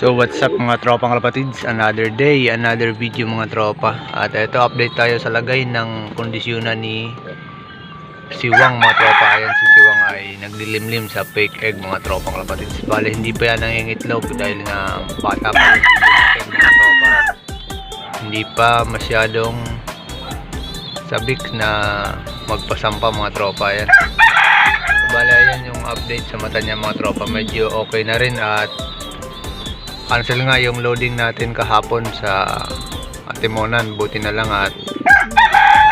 So what's up mga tropang kalapatids? Another day, another video mga tropa. At ito update tayo sa lagay ng kondisyonan ni Siwang mga tropa. Ayan si Siwang ay naglilimlim sa fake egg mga tropang kalapatids. Bale hindi pa yan nangingitlog dahil nga bata pa egg mga tropa. Hindi pa masyadong sabik na magpasampa mga tropa. Ayan. Bale ayan yung update sa mata niya mga tropa. Medyo okay na rin at cancel nga yung loading natin kahapon sa Atimonan. Buti na lang at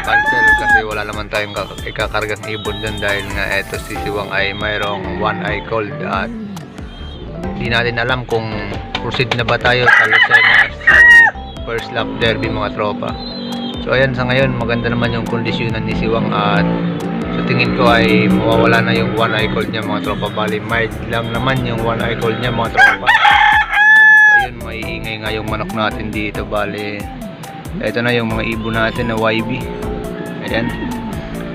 cancel kasi wala naman tayong kak- ikakargang ibon dyan dahil nga eto si Siwang ay mayroong one eye cold at hindi natin alam kung proceed na ba tayo sa Lucena first lap derby mga tropa. So ayan sa ngayon maganda naman yung kondisyonan ni Siwang at sa tingin ko ay mawawala na yung one eye cold niya mga tropa. Bali mild lang naman yung one eye cold niya mga tropa nga yung manok natin dito. Bale, ito na yung mga ibon natin na YB. Ayan.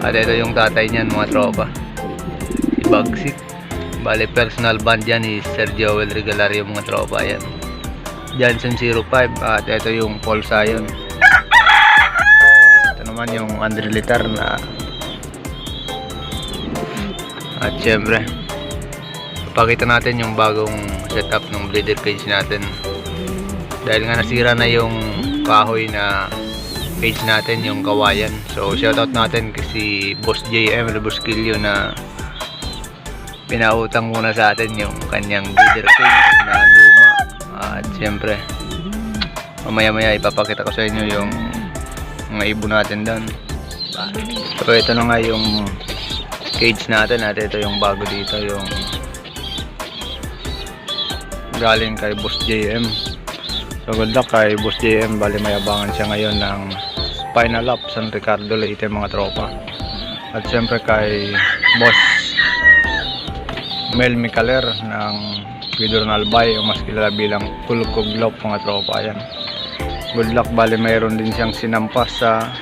At ito yung tatay niyan mga tropa. Si Bagsik. Bale, personal band yan ni Sergio Joel Regalario mga tropa. Ayan. Johnson 05 at ito yung Paul Sion. Ito naman yung Andre Litar na at syempre pakita natin yung bagong setup ng breeder cage natin dahil nga nasira na yung kahoy na cage natin yung kawayan. So shoutout natin kasi Boss JM Robusquillo na pinautang muna sa atin yung kanyang breeder cage na luma. At syempre mamaya maya ipapakita ko sa inyo yung mga ibon natin doon. So ito na nga yung cage natin at ito yung bago dito yung galing kay Boss JM. So good luck kay Boss JM. Bali mayabangan siya ngayon ng Spinal Up San Ricardo Leyte mga tropa. At syempre kay Boss Mel Micaler ng Pedro Nalbay o mas kilala bilang Pulkoglop mga tropa. Ayan. Good luck. Bali mayroon din siyang sinampas sa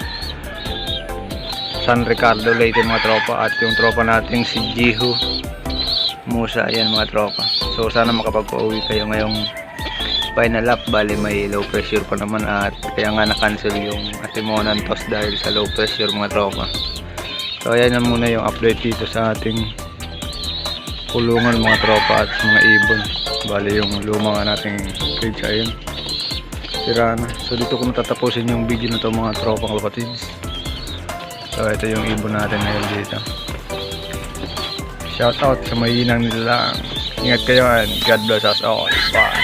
San Ricardo Leyte mga tropa at yung tropa nating si Jihu Musa ayan mga tropa so sana makapag-uwi kayo ngayong final lap bali may low pressure pa naman at kaya nga na-cancel yung Atimonan toss dahil sa low pressure mga tropa so ayan na muna yung update dito sa ating kulungan mga tropa at mga ibon bali yung luma nga nating cage ayun sira na so dito ko natatapusin yung video na to mga tropang kapatids so ito yung ibon natin ngayon dito Shout out sa mahinang nila. Ingat kayo and God bless us all. Bye.